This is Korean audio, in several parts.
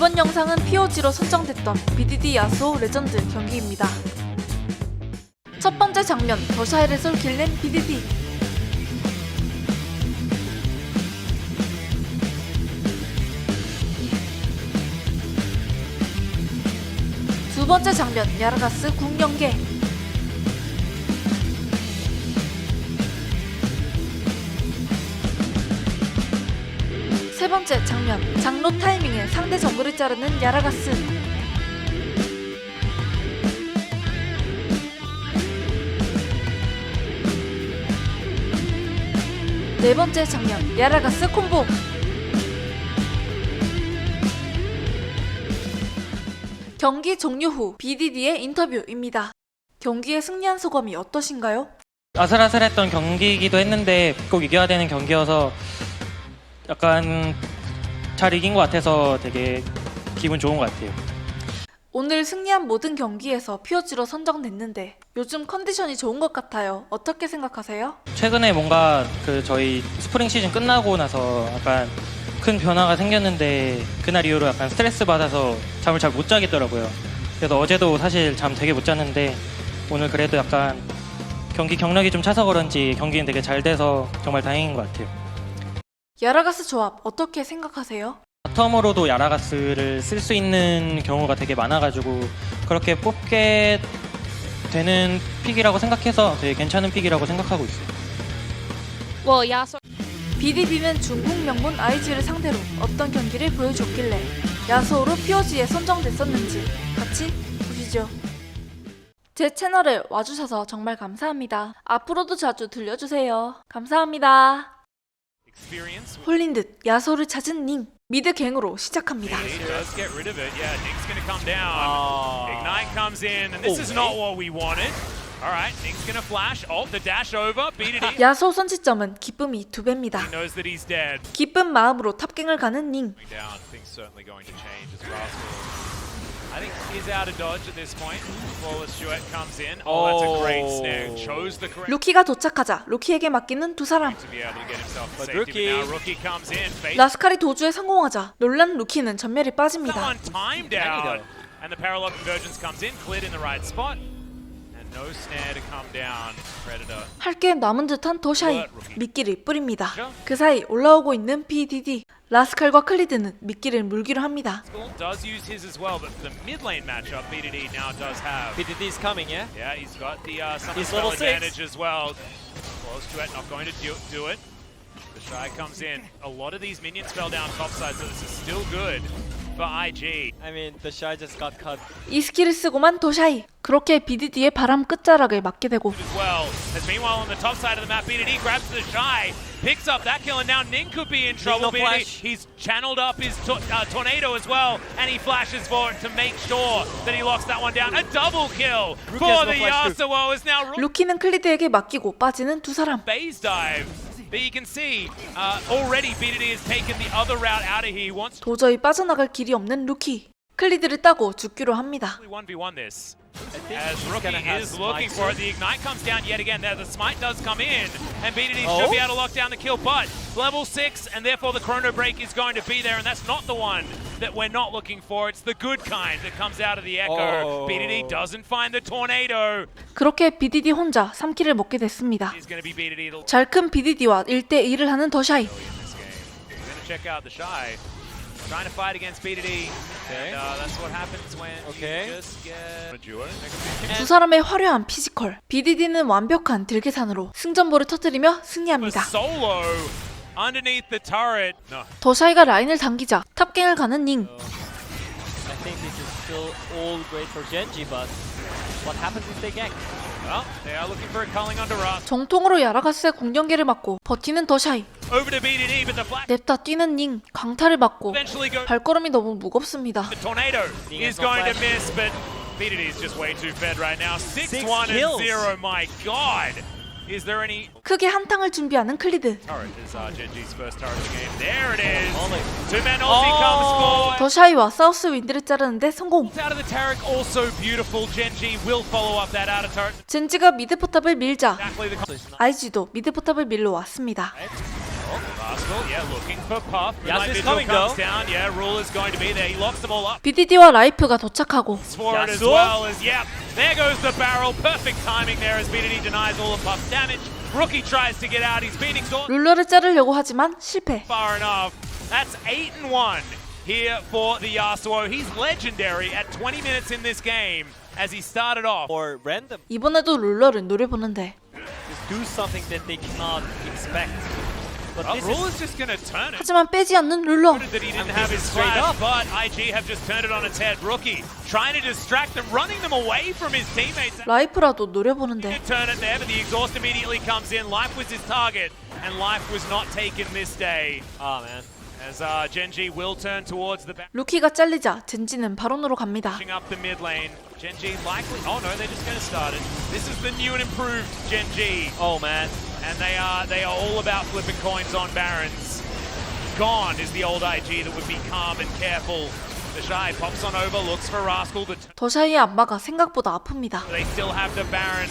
이번 영상은 POG로 선정됐던 BDD 야수 레전드 경기입니다. 첫 번째 장면, 더샤일의 솔킬 낸 BDD. 두 번째 장면, 야라가스 궁연계. 세 번째 장면, 장로 타이밍에 상대 정글을 자르는 야라가스. 네 번째 장면, 야라가스 콤보. 경기 종료 후 BDD의 인터뷰입니다. 경기에 승리한 소감이 어떠신가요? 아슬아슬했던 경기이기도 했는데 꼭 이겨야 되는 경기여서 약간 잘 이긴 것 같아서 되게 기분 좋은 것 같아요. 오늘 승리한 모든 경기에서 POG로 선정됐는데 요즘 컨디션이 좋은 것 같아요. 어떻게 생각하세요? 최근에 뭔가 그 저희 스프링 시즌 끝나고 나서 약간 큰 변화가 생겼는데 그날 이후로 약간 스트레스 받아서 잠을 잘 못 자겠더라고요. 그래서 어제도 사실 잠 되게 못 잤는데 오늘 그래도 약간 경기 경력이 좀 차서 그런지 경기는 되게 잘 돼서 정말 다행인 것 같아요. 야라가스 조합 어떻게 생각하세요? 바텀으로도 야라가스를 쓸 수 있는 경우가 되게 많아가지고 그렇게 뽑게 되는 픽이라고 생각해서 되게 괜찮은 픽이라고 생각하고 있어요. Well, Yasuo. BDD는 중국 명문 IG를 상대로 어떤 경기를 보여줬길래 야소로 POG에 선정됐었는지 같이 보시죠. 제 채널에 와주셔서 정말 감사합니다. 앞으로도 자주 들려주세요. 감사합니다. 홀린 듯 야소를 찾은 닝 미드 갱으로 시작합니다. Oh. 야소 선취점은 기쁨이 두 배입니다. He knows that he's dead. 기쁜 마음으로 탑갱을 가는 닝. I think he's out of dodge at this point. Flawless duet comes in. Oh, that's a great snare. Chose the correct 루키가 도착하자 루키에게 맡기는 두 사람. to be able to get himself to But safety. Rookie- But now Rookie comes in. Face 라스칼이 도주에 성공하자 놀란 루키는 전멸이 빠집니다. Someone timed out, and the parallel convergence comes in, cleared in the right spot, 할 게 남은 듯한 도샤이 미끼를 뿌립니다. 그 사이 올라오고 있는 BDD 라스칼과 클리드는 미끼를 물기로 합니다. Uh. The shy comes in. A lot of these minions fell down topside, so this is still good for IG. I mean, the Shy just got cut. 이 스킬을 쓰고만 도샤이 그렇게 BDD의 바람 끝자락을 맞게 되고 as well. As meanwhile on the top side of the map, BDD grabs the shy, picks up that kill, and now Ning could be in trouble. no BDD, flash. he's channeled up his to- uh, tornado as well, and he flashes for it to make sure that he locks that one down. A double kill Rook for has no the flash too. Yasuo is now Rook 루키는 클리드에게 맡기고 빠지는 두 사람. phase dive. But you can see uh, already BDD has taken the other route out of here. He wants to 도저히 빠져나갈 길이 없는 루키. 클리드를 따고 죽기로 합니다. 1v1 this. I think As he's Rookie gonna have is looking Smite for it, soon. the Ignite comes down yet again. There, the Smite does come in, and BDD Oh? should be able to lock down the kill, but level 6, and therefore the Chrono Break is going to be there, and that's not the one that we're not looking for. It's the good kind that comes out of the Echo. Oh. BDD doesn't find the Tornado. 그렇게 BDD 혼자 3킬을 먹게 됐습니다. Is going to be BDD the 잘큰 BDD와 1대1을 하는 더샤이. this game. We're going to check out the Shy. Trying to fight against BDD. Okay. And, uh, that's what happens when Okay. you just get a duo. 두 사람의 화려한 피지컬. BDD는 완벽한 들계산으로 승전보를 터뜨리며 승리합니다. solo underneath the turret. No. 더샤이가 라인을 당기자 탑갱을 가는 닝. I think this is still all great for Genji, but what happens if they gank? Well, they are looking for a culling under us. 정통으로 야라가스의 공격기를 맞고 버티는 더샤이. Over to BDD, but the flash 냅다 뛰는 닝. 강타를 맞고 eventually go. 발걸음이 너무 무겁습니다. 크게 한탕을 준비하는 클리드. uh, Oh. 더샤이와 사우스 윈드를 자르는데 성공. Out of the Tarek, also beautiful. Genji will follow up that outer turret. 젠지가 미드 포탑을 밀자 IG도 미드 포탑을 밀러 왔습니다. Uh, Rascal, yeah, looking for Puff. Yes, Moonlight it's Vigil coming, comes though. down. Yeah, Ruler's going to be there. He locks them all up. BDD와 라이프가 도착하고 it as Yasuo? well as yeah. There goes the barrel. Perfect timing there as BDD denies all of Puff's damage. Rookie tries to get out. He's been exhausted 룰러를 자르려고 하지만 실패. far enough. That's eight and one here for the Yasuo. He's legendary at 20 minutes in this game as he started off. Or random. 이번에도 룰러를 노려보는데 Just do something that they cannot expect. But Oh, this Ruler's is just gonna turn it. 하지만 빼지 않는 룰러. Noted that he didn't I'm have his straight flash, up. but IG have just turned it on its head. Rookie trying to distract them, running them away from his teammates. 라이프라도 노려보는데 Did turn it there, but the exhaust immediately comes in. Life was his target, and life was not taken this day. ah man. As uh, Genji will turn towards the back, 루키가 잘리자 젠지는 바론으로 갑니다. pushing up the mid lane. Genji likely. Oh no, they're just going to start it. This is the new and improved Genji, Oh man. and they are they are all about flipping coins on barons. Gone is the old IG that would be calm and careful. The shy pops on over, looks for Rascal, but 더샤이의 안마가 생각보다 아픕니다. they still have the Baron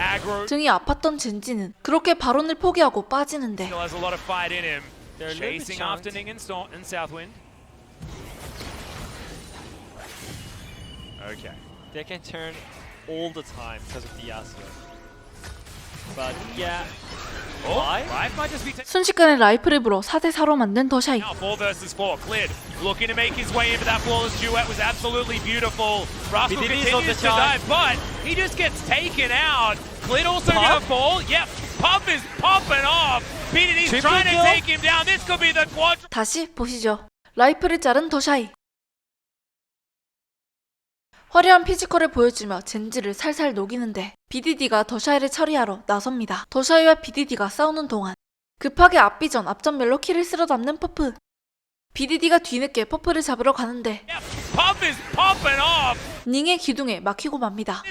aggro. 등이 아팠던 젠지는 그렇게 바론을 포기하고 빠지는데 Still has a lot of fight in him. They're a little bit Chasing chunked. after Ning and, Storm and Southwind. Okay. They can turn all the time because of the Yasuo. But yeah. Oh, Why? Life might just be taking 순식간에 라이프를 불어 4대 4로 만든 더샤이. now 4 versus 4. Cleared. Looking to make his way into that flawless duet was absolutely beautiful. Rascal BDD's on the continues to charge. dive, but he just gets taken out. Clid also Puff? gonna fall. Yep. Puff is popping off. BDD's trying to take him down. This could be the quadra. 다시 보시죠. 라이프를 자른 더샤이. 화려한 피지컬을 보여주며 젠지를 살살 녹이는데 BDD가 더샤이를 처리하러 나섭니다. 더샤이와 BDD가 싸우는 동안 급하게 앞비전 앞전멸로 키를 쓸어 담는 퍼프. BDD가 뒤늦게 퍼프를 잡으러 가는데 Yep. Puff is popping off. 닝의 기둥에 막히고 맙니다.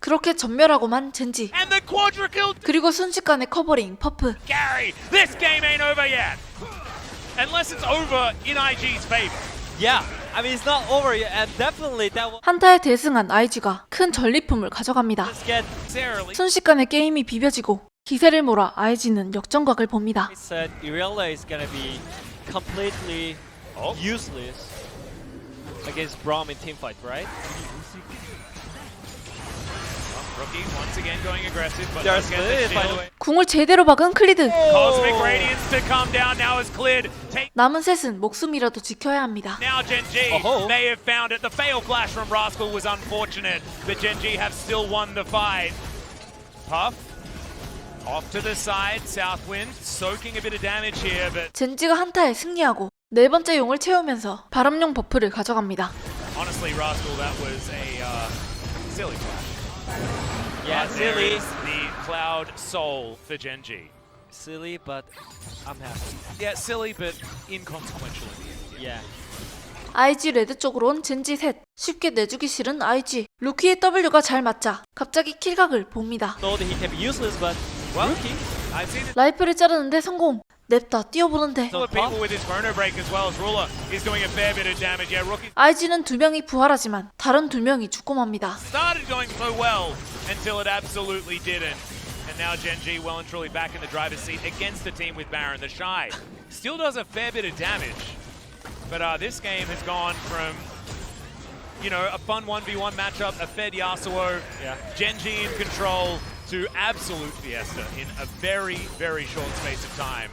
그렇게 전멸하고만 젠지. and the quadra kill 그리고 순식간에 커버링 퍼프. Gary. This game ain't over yet. Unless it's over in IG's favor. Yeah. I mean it's not over yet and definitely that will 한타에 대승한 IG가 큰 전리품을 가져갑니다. 순식간에 게임이 비벼지고 기세를 몰아 IG는 역전각을 봅니다. against Braum in teamfight, right? Rookie once again going aggressive, but There's does get the Split, by the shield. way. 궁을 제대로 박은 클리드. Cosmic Radiance to come down now is cleared. Take 남은 셋은 목숨이라도 지켜야 합니다. now Genji. Oh-ho. They have found it. The fail flash from Rascal was unfortunate, but Genji have still won the fight. Puff off to the side. Southwind soaking a bit of damage here, but 젠지가 한타에 승리하고 네 번째 용을 채우면서 바람용 버프를 가져갑니다. honestly, Rascal, that was a uh, silly flash. Yeah, But there silly. is the Cloud Soul for Genji. Silly, but I'm happy. Yeah, silly, but inconsequential in the end. Yeah. IG 레드 쪽으로 온 젠지 셋. 쉽게 내주기 싫은 IG. 루키의 W가 잘 맞자 갑자기 킬각을 봅니다. Know that he can be useless, but Well, rookie. I've seen it. 라이프를 자르는데 성공. 냅다 뛰어보는데 Couple of people with his chrono break as well as Ruler is doing a fair bit of damage. Yeah, rookie IG는 두 명이 부활하지만 다른 두 명이 죽고 맙니다. started going so well until it absolutely didn't. And now Genji well and truly back in the driver's seat against a team with Baron. The Shy still does a fair bit of damage. But uh, this game has gone from, you know, a fun 1v1 matchup, a fed Yasuo, Yeah. Genji in control, to absolute fiesta in a very, very short space of time.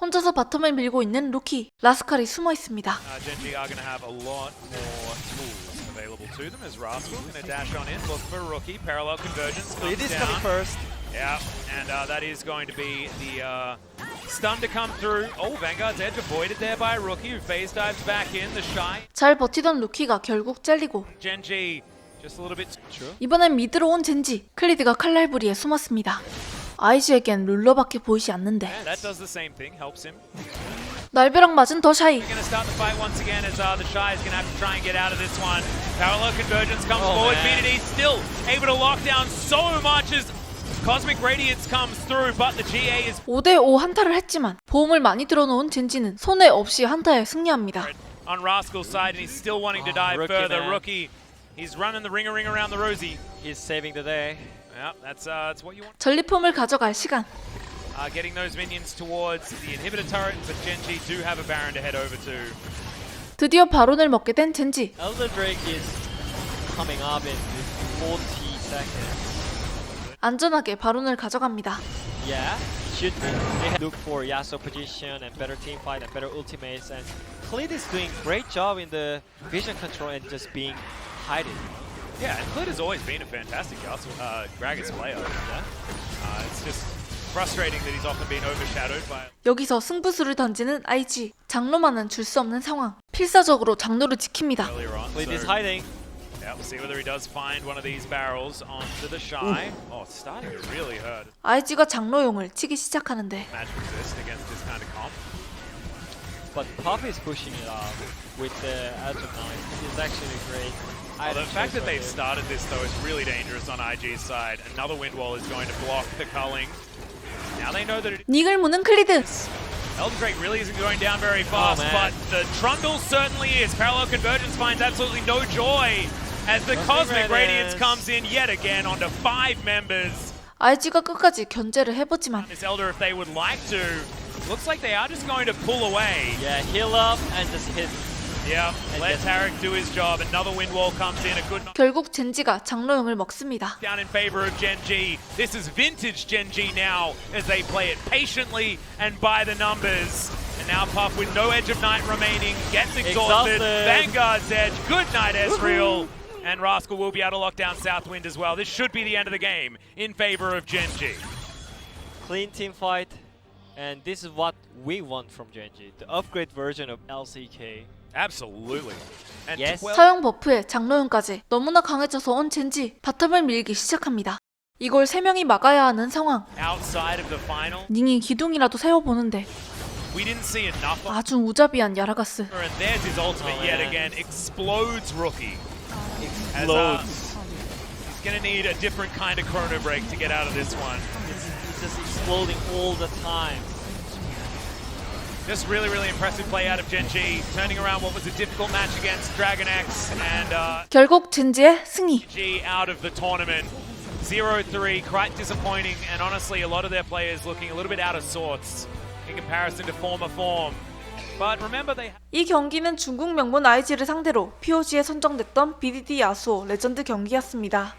혼자서 바텀을 밀고 있는 루키. 라스칼이 숨어 있습니다. Uh, Genji are going to have a lot more tools available to them as Rascal going to dash on in, look for rookie, parallel convergence comes it is down. coming first. Yeah, and uh, that is going to be the uh, stun to come through. Oh, Vanguard's Edge avoided there by Rookie, who phase dives back in. The Shy, 잘 버티던 루키가 결국 잘리고 Genji, 이번엔 미드로 온 젠지. 클리드가 칼날부리에 숨었습니다. IG에겐 룰러밖에 보이지 않는데 And that does the same thing, helps him. 날벼락 맞은 더 샤이. They're going to start the fight once again as uh, the Shy is going to have to try and get out of this one. Parallel convergence comes Oh, forward. man. BDD still able to lock down so much as Cosmic Radiance comes through, but the GA is 5대5 한타를 했지만 보험을 많이 들어놓은 젠지는 손해 없이 한타에 승리합니다. on Rascal's side, and he's still wanting to Oh, dive further. Rookie, he's running the ring a ring around the rosy. He's saving the day. Yeah, that's uh, that's what you want. 전리품을 가져갈 시간. Uh, getting those minions towards the inhibitor turret, but Genji do have a Baron to head over to. 드디어 바론을 먹게 된 젠지. Elder Drake is coming up in 40 seconds. 안전하게 바론을 가져갑니다. Yeah, should be. They have look for Yasuo position and better team fight and better ultimates. And Clid is doing great job in the vision control and just being hiding. Yeah, and Clid has always been a fantastic uh, Gragas player. Yeah. Uh, it's just frustrating that he's often been overshadowed by. 여기서 승부수를 던지는 IG. 장로만은 줄 수 없는 상황. 필사적으로 장로를 지킵니다. earlier on. Clid is so- hiding. Yeah, we'll see whether he does find one of these barrels onto the shy. Oh, it's starting to really hurt. IG가 장로용을 치기 시작하는데 Match resist against this kind of comp. But Puff is pushing it up with the Azure Knight. It's actually great. Oh, the item fact choice that right they've there. started this though is really dangerous on IG's side. Another wind wall is going to block the culling. Now they know that it 닉을 무는 클리드. Elden Drake really isn't going down very fast, man. but the Trundle certainly is. Parallel Convergence finds absolutely no joy as the Cosmic Cosmic Radiance Radiance. comes in yet again onto five members. IG가 끝까지 견제를 해보지만 This Elder, if they would like to, looks like they are just going to pull away. Yeah, heal up and just hit. Yeah, let get- Tarek do his job. Another wind wall comes in, a good knock 결국 젠지가 장로용을 먹습니다. down in favor of Genji. This is vintage Genji now as they play it patiently and by the numbers. And now Puff with no Edge of Night remaining gets exhausted. Exhausted. Vanguard's Edge. Good night, Ezreal. And Rascal will be able to lock down Southwind as well. This should be the end of the game in favor of Genji. Clean team fight. And this is what we want from Genji. The upgrade version of LCK. Absolutely. And Yes. 12 사형 버프에 장로용까지 너무나 강해져서 온 젠지 바텀을 밀기 시작합니다. 이걸 세 명이 막아야 하는 상황. outside of the final. 닝이 기둥이라도 세워보는데 We didn't see enough of 아주 우자비한 야라가스. her, and there's his ultimate Oh, yet man. again. Explodes rookie. As, uh, Explodes. he's gonna need a different kind of chrono break to get out of this one. It's, it's just exploding all the time. Just really, really impressive play out of Genji, turning around what was a difficult match against Dragon X and uh, 결국 젠지의 승리. G out of the tournament. 0-3, quite disappointing, and honestly, a lot of their players looking a little bit out of sorts in comparison to former form. But remember, they 이 경기는 중국 명문 IG를 상대로 POG에 선정됐던 BDD 야수호 레전드 경기였습니다.